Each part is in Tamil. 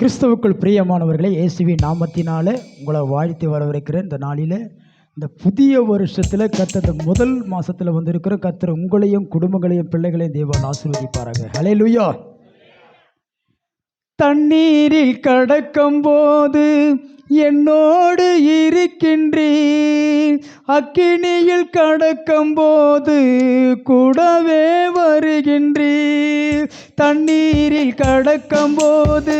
கிறிஸ்தவுக்குள் பிரியமானவர்களே இயேசுவி நாமத்தினால உங்களை வாழ்த்தி வரவிருக்கிறேன் இந்த நாளில் இந்த புதிய வருஷத்தில் கத்த இந்த முதல் மாதத்தில் வந்திருக்கிற கத்தர் உங்களையும் குடும்பங்களையும் பிள்ளைகளையும் தேவன் ஆசீர்வதிப்பாராங்க ஹலே லுயா தண்ணீரில் கடக்கும் போது என்னோடு இருக்கின்றீர். அக்கினியில் கடக்கும் போது கூடவே வருகின்றீர். தண்ணீரில் கடக்கும் போது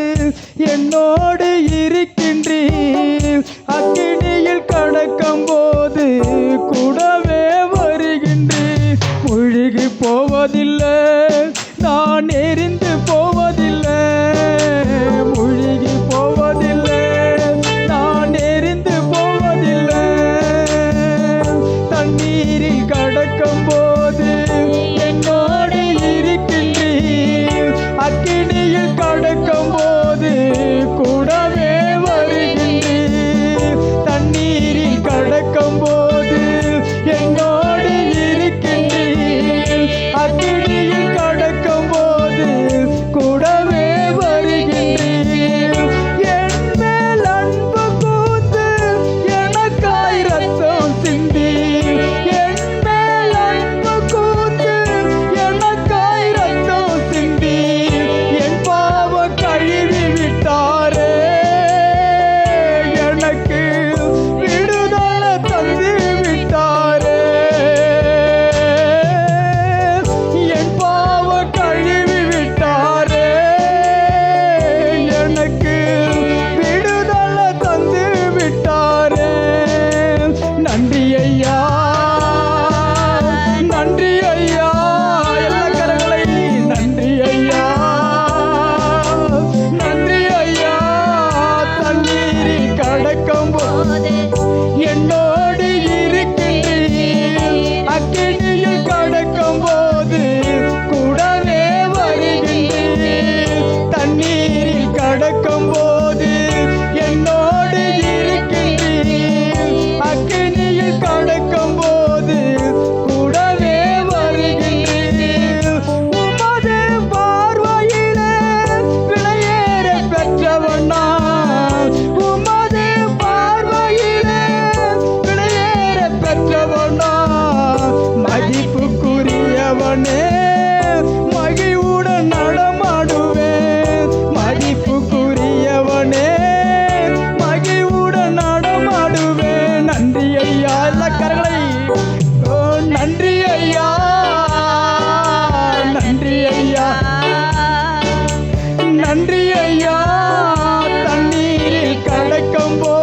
என்னோடு இருக்கின்றீர். அக்கினியில் கடக்கும் போது கூடவே வருகின்றீர். முழுகி போவதில்லை நான் எரிந்து போவதில்லை. முழுகி போவதில்லை நான் எரிந்து போவதில்லை. தண்ணீரில் கடக்கும் போது மதிப்புக்குரியவனே மகிழ்வுடன் நடமாடுவேன். மதிப்புக்குரியவனே மகிழ்வுடன் நடமாடுவேன். நன்றி ஐயா எல்லா கரங்களை. நன்றி ஐயா நன்றி ஐயா. நன்றி ஐயா தண்ணீரில் கடக்கும் போது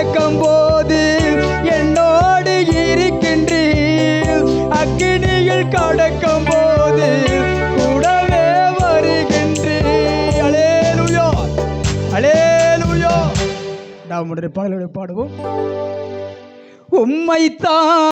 நடக்கும் போது என்னோடு இருக்கின்றீர். அக்கினியில் கடக்கும் போது கூடவே வருகின்றீர். அலேலுயோ அலேலுயோ நாம் பாடுவோம். உம்மைத்தான்